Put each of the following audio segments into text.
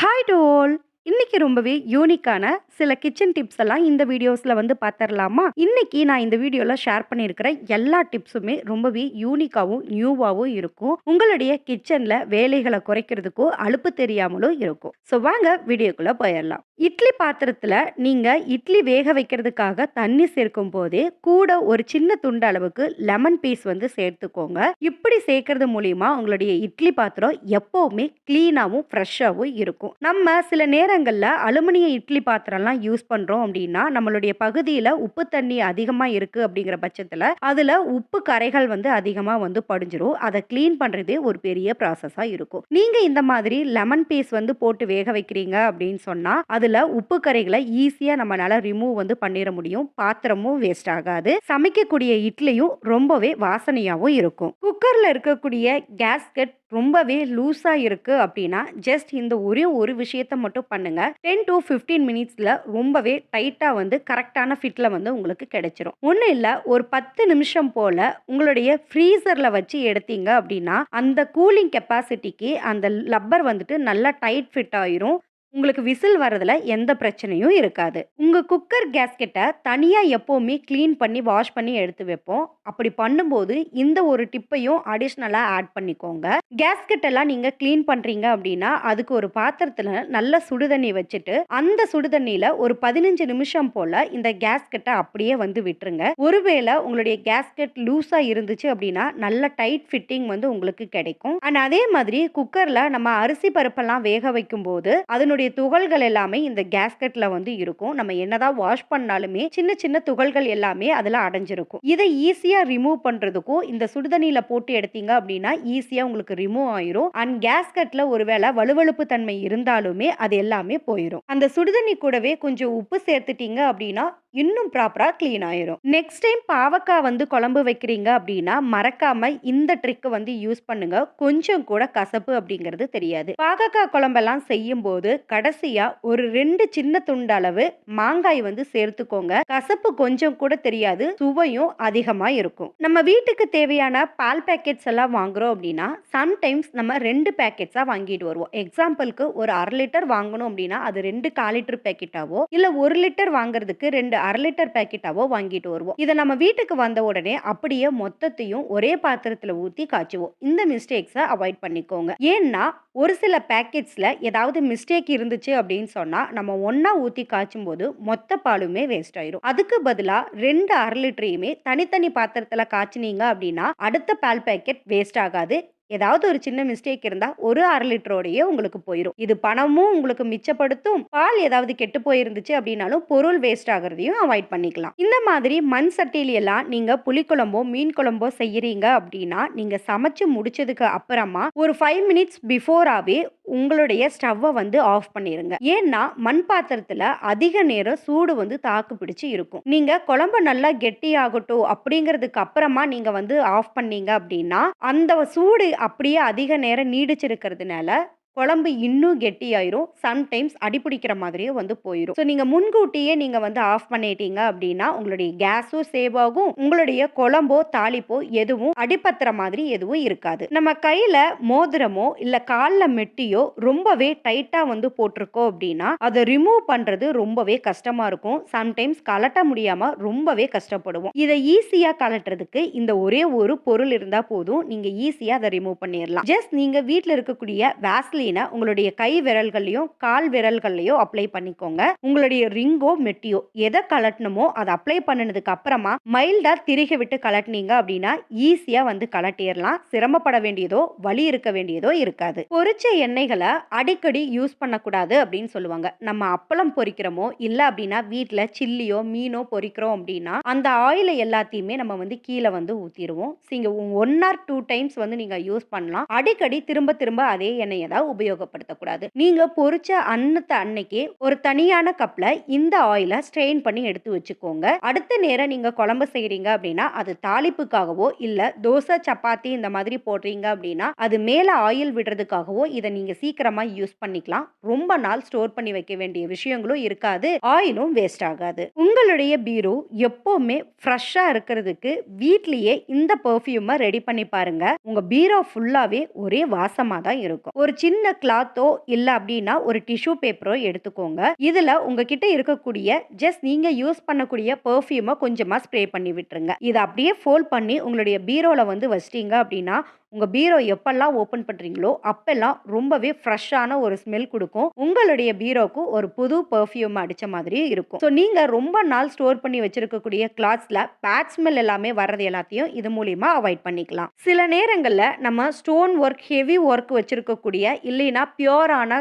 Hi, doll. இன்னைக்கு ரொம்பவே யூனிக்கான சில கிச்சன் டிப்ஸ் எல்லாம் இந்த வீடியோஸில் வந்து பார்த்துடலாமா இன்னைக்கு நான் இந்த வீடியோவில் ஷேர் பண்ணியிருக்கிற எல்லா டிப்ஸுமே ரொம்பவே யூனிக்காகவும் நியூவாகவும் இருக்கும். உங்களுடைய கிச்சனில் வேலைகளை குறைக்கிறதுக்கும் அலுப்பு தெரியாமலும் இருக்கும். ஸோ வாங்க வீடியோக்குள்ளே போயிடலாம். இட்லி பாத்திரத்தில் நீங்கள் இட்லி வேக வைக்கிறதுக்காக தண்ணி சேர்க்கும் போதே கூட ஒரு சின்ன துண்டு அளவுக்கு லெமன் பீஸ் வந்து சேர்த்துக்கோங்க. இப்படி சேர்க்கறது மூலியமா உங்களுடைய இட்லி பாத்திரம் எப்போவுமே க்ளீனாகவும் ஃப்ரெஷ்ஷாகவும் இருக்கும். நம்ம சில நேரம் நேரங்களில் அலுமினிய இட்லி பாத்திரம்லாம் யூஸ் பண்ணுறோம் அப்படின்னா நம்மளுடைய பகுதியில் உப்பு தண்ணி அதிகமாக இருக்குது அப்படிங்கிற பட்சத்தில் அதில் உப்பு கரைகள் வந்து அதிகமாக வந்து படிஞ்சிரும். அதை க்ளீன் பண்ணுறதே ஒரு பெரிய ப்ராசஸாக இருக்கும். நீங்கள் இந்த மாதிரி லெமன் பீஸ் வந்து போட்டு வேக வைக்கிறீங்க அப்படின்னு சொன்னால் அதில் உப்பு கரைகளை ஈஸியாக நம்மளால் ரிமூவ் வந்து பண்ணிட முடியும். பாத்திரமும் வேஸ்ட் ஆகாது. சமைக்கக்கூடிய இட்லியும் ரொம்பவே வாசனையாகவும் இருக்கும். குக்கரில் இருக்கக்கூடிய கேஸ்கட் ரொம்பவே லூஸாக இருக்குது அப்படின்னா ஜஸ்ட் இந்த ஒரே ஒரு விஷயத்த மட்டும் பண்ணுங்க. டென் டு ஃபிஃப்டீன் மினிட்ஸில் ரொம்பவே டைட்டாக வந்து கரெக்டான ஃபிட்டில் வந்து உங்களுக்கு கிடைச்சிரும். ஒன்றும் இல்லை ஒரு பத்து நிமிஷம் போல் உங்களுடைய ஃப்ரீசரில் வச்சு எடுத்தீங்க அப்படின்னா அந்த கூலிங் கெப்பாசிட்டிக்கு அந்த லப்பர் வந்துட்டு நல்லா டைட் ஃபிட் ஆயிரும். உங்களுக்கு விசில் வரதுல எந்த பிரச்சனையும் இருக்காது. உங்கள் குக்கர் கேஸ்கெட்டை தனியாக எப்போவுமே க்ளீன் பண்ணி வாஷ் பண்ணி எடுத்து வைப்போம். அப்படி பண்ணும்போது இந்த ஒரு டிப்பையும் அடிஷ்னலாக ஆட் பண்ணிக்கோங்க. கேஸ்கெட்டெல்லாம் நீங்கள் க்ளீன் பண்ணுறீங்க அப்படின்னா அதுக்கு ஒரு பாத்திரத்தில் நல்ல சுடுதண்ணி வச்சுட்டு அந்த சுடுதண்ணியில் ஒரு பதினஞ்சு நிமிஷம் போல் இந்த கேஸ்கெட்டை அப்படியே வந்து விட்டுருங்க. ஒருவேளை உங்களுடைய கேஸ்கெட் லூஸாக இருந்துச்சு அப்படின்னா நல்ல டைட் ஃபிட்டிங் வந்து உங்களுக்கு கிடைக்கும். அண்ட் அதே மாதிரி குக்கரில் நம்ம அரிசி பருப்பெல்லாம் வேக வைக்கும்போது அதனுடைய துகள்கள் எல்லாமே இந்த கேஸ்கெட்ல வந்து இருக்கும். நம்ம என்னதான் வாஷ் பண்ணாலுமே சின்ன சின்ன துகள்கள் எல்லாமே அதில் அடைஞ்சிருக்கும். இதை ஈஸியாக ரிமூவ் பண்ணுறதுக்கும் இந்த சுடுதண்ணியில் போட்டு எடுத்தீங்க அப்படின்னா ஈஸியாக உங்களுக்கு ரிமூவ் ஆயிரும். அண்ட் கேஸ்கெட்டில் ஒருவேளை வலுவழுப்பு தன்மை இருந்தாலுமே அது எல்லாமே போயிடும் அந்த சுடுதண்ணி கூடவே கொஞ்சம் உப்பு சேர்த்துட்டீங்க அப்படின்னா இன்னும் ப்ராப்பராக க்ளீன் ஆயிரும். நெக்ஸ்ட் டைம் பாவக்காய் வந்து குழம்பு வைக்கிறீங்க அப்படின்னா மறக்காம இந்த ட்ரிக்கை வந்து யூஸ் பண்ணுங்க. கொஞ்சம் கூட கசப்பு அப்படிங்கிறது தெரியாது. பாகக்காய் குழம்பெல்லாம் செய்யும் போது கடைசியா ஒரு ரெண்டு சின்ன துண்டு அளவு மாங்காய் வந்து சேர்த்துக்கோங்க. கசப்பு கொஞ்சம் கூட தெரியாது சுவையும் அதிகமா இருக்கும். நம்ம வீட்டுக்கு தேவையான பால் பேக்கெட்ஸ் எல்லாம் வாங்குறோம் அப்படின்னா சம்டைம்ஸ் நம்ம ரெண்டு பேக்கெட்ஸா வாங்கிட்டு வருவோம். எக்ஸாம்பிளுக்கு ஒரு அரை லிட்டர் வாங்கணும் அப்படின்னா அது ரெண்டு கால் லிட்டர் பேக்கெட்டாவோ இல்ல ஒரு லிட்டர் வாங்குறதுக்கு ரெண்டு அரை லிட்டர் பேக்கெட்டாவோ வாங்கிட்டு வருவோம். இதை நம்ம வீட்டுக்கு வந்த உடனே அப்படியே மொத்தத்தையும் ஒரே பாத்திரத்துல ஊத்தி காய்ச்சுவோம். இந்த மிஸ்டேக்ஸை அவாய்ட் பண்ணிக்கோங்க. ஏன்னா ஒரு சில பேக்கெட்ஸில் ஏதாவது மிஸ்டேக் இருந்துச்சு அப்படின்னு சொன்னால் நம்ம ஒன்றா ஊற்றி காய்ச்சும் போது மொத்த பாலுமே வேஸ்ட் ஆயிரும். அதுக்கு பதிலாக ரெண்டு அரை லிட்டரையுமே தனித்தனி பாத்திரத்தில் காய்ச்சினீங்க அப்படின்னா அடுத்த பால் பேக்கெட் வேஸ்ட் ஆகாது. ஏதாவது ஒரு சின்ன மிஸ்டேக் இருந்தால் ஒரு அரை லிட்டரோடையே உங்களுக்கு போயிடும் இது பணமும் உங்களுக்கு மிச்சப்படுத்தும். பால் ஏதாவது கெட்டு போயிருந்துச்சு அப்படின்னாலும் பொருள் வேஸ்ட் ஆகிறதையும் அவாய்ட் பண்ணிக்கலாம். இந்த மாதிரி மண் சட்டியில எல்லாம் நீங்கள் புளிக்குழம்போ மீன் குழம்போ செய்யறீங்க அப்படின்னா நீங்கள் சமைச்சு முடிச்சதுக்கு அப்புறமா ஒரு ஃபைவ் மினிட்ஸ் பிஃபோராகவே உங்களுடைய ஸ்டவ்வை வந்து ஆஃப் பண்ணிடுங்க ஏன்னா மண் பாத்திரத்தில் அதிக நேரம் சூடு வந்து தாக்கு பிடிச்சி இருக்கும். நீங்கள் குழம்பு நல்லா கெட்டியாகட்டும் அப்படிங்கிறதுக்கு அப்புறமா நீங்கள் வந்து ஆஃப் பண்ணீங்க அப்படின்னா அந்த சூடு அப்படியே அதிக நேரம் நீடிச்சிருக்கிறதுனால குழம்பு இன்னும் கெட்டியாயிரும். சம்டைம்ஸ் அடிப்பிடிக்கிற மாதிரியே வந்து போயிடும் ஸோ நீங்கள் முன்கூட்டியே நீங்கள் வந்து ஆஃப் பண்ணிட்டீங்க அப்படின்னா உங்களுடைய கேஸும் சேவ் ஆகும். உங்களுடைய குழம்போ தாளிப்போ எதுவும் அடிப்பத்துற மாதிரி எதுவும் இருக்காது. நம்ம கையில் மோதிரமோ இல்லை காலில் மெட்டியோ ரொம்பவே டைட்டாக வந்து போட்டிருக்கோம் அப்படின்னா அதை ரிமூவ் பண்ணுறது ரொம்பவே கஷ்டமாக இருக்கும். சம்டைம்ஸ் கலட்ட முடியாமல் ரொம்பவே கஷ்டப்படுவோம். இதை ஈஸியாக கலட்டுறதுக்கு இந்த ஒரே ஒரு பொருள் இருந்தால் போதும். நீங்கள் ஈஸியாக அதை ரிமூவ் பண்ணிடலாம். ஜஸ்ட் நீங்கள் வீட்டில் இருக்கக்கூடிய வேஸ்ல வேஸ்லீனை உங்களுடைய கை விரல்கள்லையும் கால் விரல்கள்லையும் அப்ளை பண்ணிக்கோங்க. உங்களுடைய ரிங்கோ மெட்டியோ எதை கலட்டணுமோ அதை அப்ளை பண்ணினதுக்கு அப்புறமா மைல்டா திருகி விட்டு கலட்டினீங்க அப்படின்னா ஈஸியா வந்து கலட்டிடலாம் சிரமப்பட வேண்டியதோ வலி இருக்க வேண்டியதோ இருக்காது. பொரிச்ச எண்ணெய்களை அடிக்கடி யூஸ் பண்ணக்கூடாது அப்படின்னு சொல்லுவாங்க. நம்ம அப்பளம் பொரிக்கிறோமோ இல்லை அப்படின்னா வீட்டில் சில்லியோ மீனோ பொரிக்கிறோம் அப்படின்னா அந்த ஆயிலை எல்லாத்தையுமே நம்ம வந்து கீழே வந்து ஊற்றிடுவோம் நீங்கள் ஒன் ஆர் டூ டைம்ஸ் வந்து நீங்கள் யூஸ் பண்ணலாம். அடிக்கடி திரும்ப திரும்ப அதே எண்ணெயை தான் உபயோகப்படுத்தக்கூடாது. நீங்க பொறிச்ச அன்னத்தை அன்னைக்கு ஒரு தனியான கப்ல இந்த ஆயிலை ஸ்ட்ரெயின் பண்ணி எடுத்து வச்சுக்கோங்க. அடுத்த நேரம் நீங்க குழம்பு செய்யறீங்க அப்படின்னா அது தாளிப்புக்காகவோ இல்ல தோசை சப்பாத்தி இந்த மாதிரி போடுறீங்க அப்படின்னா அது மேல ஆயில் விடுறதுக்காகவோ இதை நீங்க சீக்கிரமா யூஸ் பண்ணிக்கலாம். ரொம்ப நாள் ஸ்டோர் பண்ணி வைக்க வேண்டிய விஷயங்களும் இருக்காது. ஆயிலும் வேஸ்ட் ஆகாது. உங்களுடைய பீரோ எப்பவுமே ஃப்ரெஷ்ஷா இருக்கிறதுக்கு வீட்லயே இந்த பெர்ஃப்யூமை ரெடி பண்ணி பாருங்க. உங்க பீரோ ஃபுல்லாவே ஒரே வாசமா தான் இருக்கும். ஒரு சின்ன சின்ன கிளாத்தோ இல்ல அப்படின்னா ஒரு டிஷ்யூ பேப்பரோ எடுத்துக்கோங்க. இதுல உங்ககிட்ட இருக்கக்கூடிய ஜஸ்ட் நீங்க யூஸ் பண்ணக்கூடிய பெர்ஃப்யூம கொஞ்சமா ஸ்ப்ரே பண்ணி விட்டுருங்க. இதை அப்படியே ஃபோல்ட் பண்ணி உங்களுடைய பீரோல வந்து வச்சிட்டீங்க அப்படின்னா, உங்கள் பீரோ எப்பெல்லாம் ஓப்பன் பண்ணுறீங்களோ அப்பெல்லாம் ரொம்பவே ஃப்ரெஷ்ஷான ஒரு ஸ்மெல் கொடுக்கும் உங்களுடைய பீரோக்கு ஒரு புது பர்ஃப்யூம் அடித்த மாதிரி இருக்கும். ஸோ நீங்கள் ரொம்ப நாள் ஸ்டோர் பண்ணி வச்சிருக்கக்கூடிய கிளாத்ஸில் பேட் ஸ்மெல் எல்லாமே வர்றது எல்லாத்தையும் இது மூலிமா அவாய்ட் பண்ணிக்கலாம். சில நேரங்களில் நம்ம ஸ்டோன் ஒர்க், ஹெவி ஒர்க் வச்சிருக்கக்கூடிய இல்லைன்னா பியோரான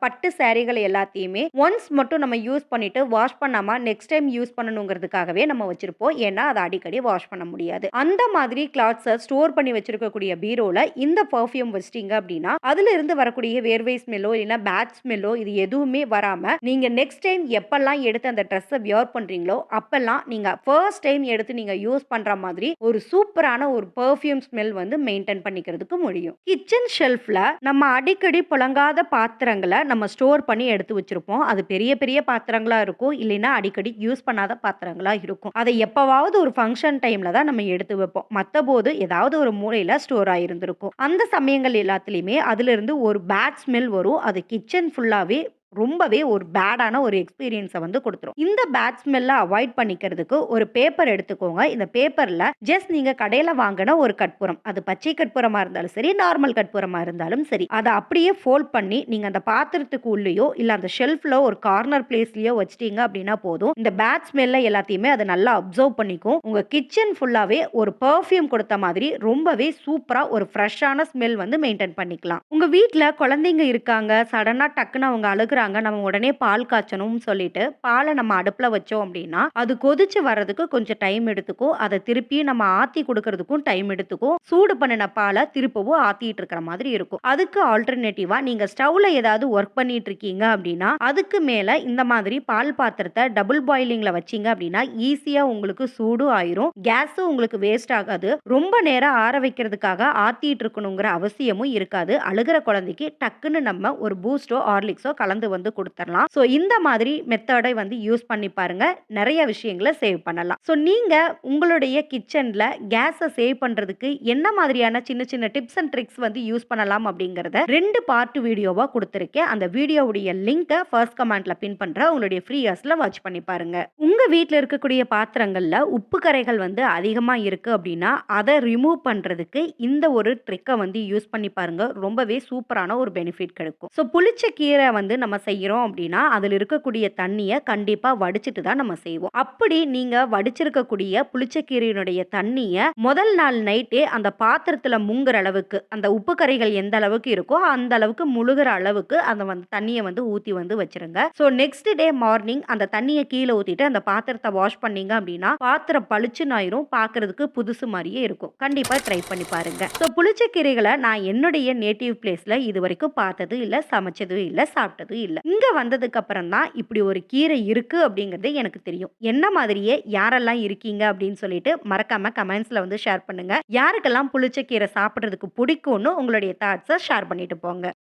பட்டு சாரீகள் எல்லாத்தையுமே ஒன்ஸ் மட்டும் நம்ம யூஸ் பண்ணிட்டு வாஷ் பண்ணாமல் நெக்ஸ்ட் டைம் யூஸ் பண்ணணுங்கிறதுக்காகவே நம்ம வச்சிருப்போம். ஏன்னா, அதை அடிக்கடி வாஷ் பண்ண முடியாது. அந்த மாதிரி கிளாத்ஸை ஸ்டோர் பண்ணி வச்சிருக்கக்கூடிய பீரோவில் இந்த பர்ஃப்யூம் வச்சிட்டீங்க அப்படின்னா, அதிலிருந்து வரக்கூடிய வேர்வை ஸ்மெல்லோ இல்லைன்னா பேட் ஸ்மெல்லோ இது எதுவுமே வராம நீங்க நெக்ஸ்ட் டைம் எப்பெல்லாம் எடுத்து அந்த ட்ரெஸ்ஸை வியர் பண்றீங்களோ, அப்பெல்லாம் நீங்க ஃபர்ஸ்ட் டைம் எடுத்து நீங்க யூஸ் பண்ற மாதிரி ஒரு சூப்பரான ஒரு பர்ஃப்யூம் ஸ்மெல் வந்து மெயின்டெயின் பண்ணிக்கிறதுக்கு முடியும். கிச்சன் ஷெல்ஃப்ல நம்ம அடிக்கடி புழங்காத பாத்திரங்களை நம்ம ஸ்டோர் பண்ணி எடுத்து வச்சிருப்போம். அது பெரிய பெரிய பாத்திரங்களா இருக்கும். இல்லைன்னா அடிக்கடி யூஸ் பண்ணாத பாத்திரங்களா இருக்கும். அதை எப்பவாவது ஒரு ஃபங்க்ஷன் டைம்ல தான் நம்ம எடுத்து வைப்போம். மற்றபோது ஏதாவது ஒரு மூலையில ஸ்டோர் ஆகிருந்திருக்கும் அந்த சமயங்கள் எல்லாத்துலயுமே அதுலேருந்து ஒரு பேட் ஸ்மெல் வரும். அது கிச்சன் ஃபுல்லாவே ரொம்பவே ஒரு பேடான ஒரு எக்ஸ்பீரியன்ஸை வந்து கொடுத்துரும் இந்த பேட் ஸ்மெல்ல அவாய்ட் பண்ணிக்கிறதுக்கு ஒரு பேப்பர் எடுத்துக்கோங்க. இந்த பேப்பர்ல ஜஸ்ட் நீங்க கடையில வாங்கின ஒரு கற்பூரம். அது பச்சை கற்பூரமா இருந்தாலும் சரி, நார்மல் கற்பூரமா இருந்தாலும் சரி. அதை அப்படியே ஃபோல்ட் பண்ணி நீங்க அந்த பாத்திரத்துக்கு உள்ளேயோ, இல்ல அந்த ஷெல்ஃப்ல ஒரு கார்னர் பிளேஸ்லயோ வச்சிட்டீங்க அப்படின்னா போதும். இந்த பேட் ஸ்மெல்ல எல்லாத்தையுமே அது நல்லா அப்சர்வ் பண்ணிக்கும். உங்க கிச்சன் ஃபுல்லாவே ஒரு பெர்ஃப்யூம் கொடுத்த மாதிரி ரொம்பவே சூப்பரா ஒரு ஃப்ரெஷ்ஷான ஸ்மெல் வந்து மெயின்டைன் பண்ணிக்கலாம். உங்க வீட்டில் குழந்தைங்க இருக்காங்க. சடனா டக்குன்னு அவங்க அழுகுறாங்க. நம்ம உடனே பால் காய்ச்சணும்னு சொல்லிட்டு, பாலை நம்ம அடுப்புல வச்சோம் அப்படின்னா, அது கொதிச்சு வர்றதுக்கு கொஞ்சம் டைம் எடுத்துக்கும். அதை திருப்பி நம்ம ஆத்தி கொடுக்கறதுக்கும் டைம் எடுத்துக்கும். சூடு பண்ணுன பாலை திருப்பவும் ஆத்திட்டு இருக்கிற மாதிரி இருக்கும். அதுக்கு ஆல்டர்னேட்டிவா நீங்க ஸ்டவ்ல ஏதாவது ஒர்க் பண்ணிட்டு இருக்கீங்க அப்படின்னா, அதுக்கு மேல இந்த மாதிரி பால் பாத்திரத்தை டபுள் பாயிலிங்ல வச்சீங்க அப்படின்னா, ஈஸியா உங்களுக்கு சூடும் ஆயிரும். கேஸும் உங்களுக்கு வேஸ்ட் ஆகாது. ரொம்ப நேரம் ஆற வைக்கிறதுக்காக ஆத்திட்டு இருக்கணுங்கிற அவசியமும் இருக்காது. அழுகுற குழந்தைக்கு டக்குன்னு நம்ம ஒரு பூஸ்டோ ஹார்லிக்ஸோ கலந்து வந்து கொடுத்துடலாம் ஸோ இந்த மாதிரி மெத்தடை வந்து யூஸ் பண்ணி பாருங்க. நிறைய விஷயங்கள சேவ் பண்ணலாம். ஸோ நீங்க உங்களுடைய கிச்சன்ல கேஸை சேவ் பண்றதுக்கு என்ன மாதிரியான சின்ன சின்ன டிப்ஸ் அண்ட் ட்ரிக்ஸ் வந்து யூஸ் பண்ணலாம் அப்படிங்கிறத ரெண்டு பார்ட் வீடியோவா கொடுத்துருக்கேன் அந்த வீடியோவுடைய லிங்க்கை ஃபர்ஸ்ட் கமெண்ட்ல பின் பண்ற உங்களுடைய ஃப்ரீ ஹார்ஸ்ல வாட்ச் பண்ணி பாருங்க. உங்க வீட்டில் இருக்கக்கூடிய பாத்திரங்கள்ல உப்பு கரைகள் வந்து அதிகமாக இருக்கு அப்படின்னா, அதை ரிமூவ் பண்றதுக்கு இந்த ஒரு ட்ரிக்கை வந்து யூஸ் பண்ணி பாருங்க. ரொம்பவே சூப்பரான ஒரு பெனிஃபிட் கிடைக்கும். ஸோ புளிச்ச கீரை வந்து நம்ம செய்கிறோம் அப்படின்னா, அதில் இருக்கக்கூடிய தண்ணியை கண்டிப்பாக வடிச்சிட்டு தான் நம்ம செய்வோம். அப்படி நீங்கள் வடிச்சிருக்கக்கூடிய புளிச்சக்கீரையினுடைய தண்ணியை முதல் நாள் நைட்டே அந்த பாத்திரத்தில் முங்குற அளவுக்கு, அந்த உப்பு கரைகள் எந்த அளவுக்கு இருக்கோ, அந்த அளவுக்கு முழுகிற அளவுக்கு அந்த வந்து தண்ணியை வந்து ஊற்றி வந்து வச்சிருங்க ஸோ நெக்ஸ்ட் டே மார்னிங் அந்த தண்ணியை கீழே ஊற்றிட்டு அந்த பாத்திரத்தை வாஷ் பண்ணீங்க அப்படின்னா, பாத்திரம் பளிச்சுன்னு பார்க்கறதுக்கு புதுசு மாதிரியே இருக்கும். கண்டிப்பாக ட்ரை பண்ணி பாருங்க. ஸோ புளிச்சக்கீரைகளை நான் என்னுடைய நேட்டிவ் ப்ளேஸில் இது வரைக்கும் பார்த்ததும் இல்லை சமைச்சதும் இல்லை சாப்பிட்டதும் இல்லை இங்க வந்ததுக்கு அப்புறம் தான் இப்படி ஒரு கீரை இருக்கு அப்படிங்கிறது எனக்கு தெரியும். என்ன மாதிரியே யாரெல்லாம் இருக்கீங்க அப்படின்னு சொல்லிட்டு மறக்காம கமெண்ட்ஸ்ல வந்து ஷேர் பண்ணுங்க. யாருக்கெல்லாம் புளிச்ச கீரை சாப்பிடுறதுக்கு பிடிக்கும்னு உங்களுடைய தாட்ஸை ஷேர் பண்ணிட்டு போங்க.